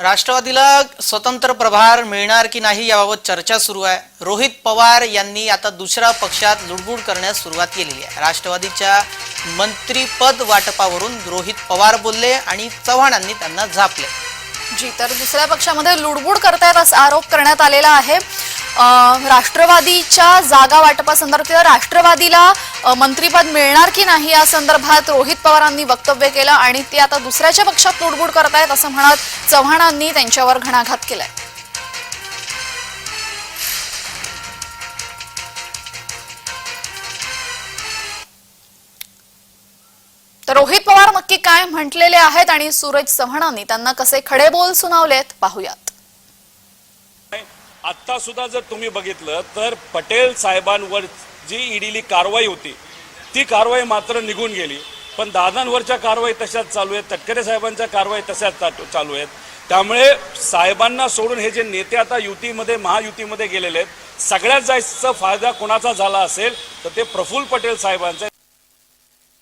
राष्ट्रवादीला स्वतंत्र प्रभार मिळणार की नाही याबाबत चर्चा सुरू आहे. रोहित पवार यांनी आता दुसऱ्या पक्षात लुडबुड करण्यास सुरुवात केलेली आहे. राष्ट्रवादीच्या मंत्रीपद वाटपावरून रोहित पवार बोलले आणि चव्हाणांनी त्यांना झापले. जी तर दुसऱ्या पक्षामध्ये लुडबुड करतायत असा आरोप करण्यात आलेला आहे. राष्ट्रवादीच्या जागा वाटपासंदर्भात राष्ट्रवादीला मंत्रीपद मिळणार की नाही या संदर्भात रोहित पवारांनी वक्तव्य केलं आणि ते आता दुसऱ्याच्या पक्षात तोडबोड करत आहेत असं म्हणत चव्हाणांनी त्यांच्यावर घणाघात केलाय. तर रोहित पवार नक्की काय म्हटलेले आहेत आणि सूरज चव्हाणांनी त्यांना कसे खडे बोल सुनावलेत पाहूयात. आत्ता सुद्धा जर तुम्ही बघितलं तर पटेल साहेबांवर जी ईडीली कारवाई होती ती कारवाई मात्र निघून गेली. पण दादांवरच्या कारवाई तशाच चालू आहेत तटकरे साहेबांच्या कारवाई तशाच चालू आहेत. त्यामुळे साहेबांना सोडून हे जे नेते आता युतीमध्ये महायुतीमध्ये गेलेले आहेत सगळ्यात जास्त फायदा कोणाचा झाला असेल तर ते प्रफुल्ल पटेल साहेबांचा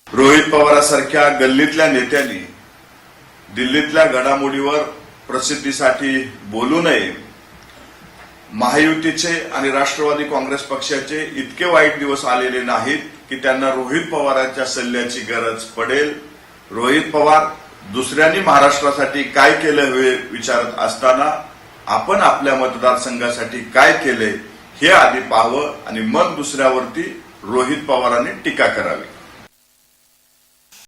रोहित पवारासारख्या गल्लीतल्या नेत्यांनी दिल्लीतल्या घडामोडीवर प्रसिद्धीसाठी बोलू नये. महायुतीचे आणि राष्ट्रवादी काँग्रेस पक्षाचे इतके वाईट दिवस आलेले नाहीत की त्यांना रोहित पवारांच्या सल्ल्याची गरज पडेल. रोहित पवार दुसऱ्यांनी महाराष्ट्रासाठी काय केलं हे विचारत असताना आपण आपल्या मतदारसंघासाठी काय केले हे आधी पाहावं आणि मग दुसऱ्यावरती रोहित पवारांनी टीका करावी.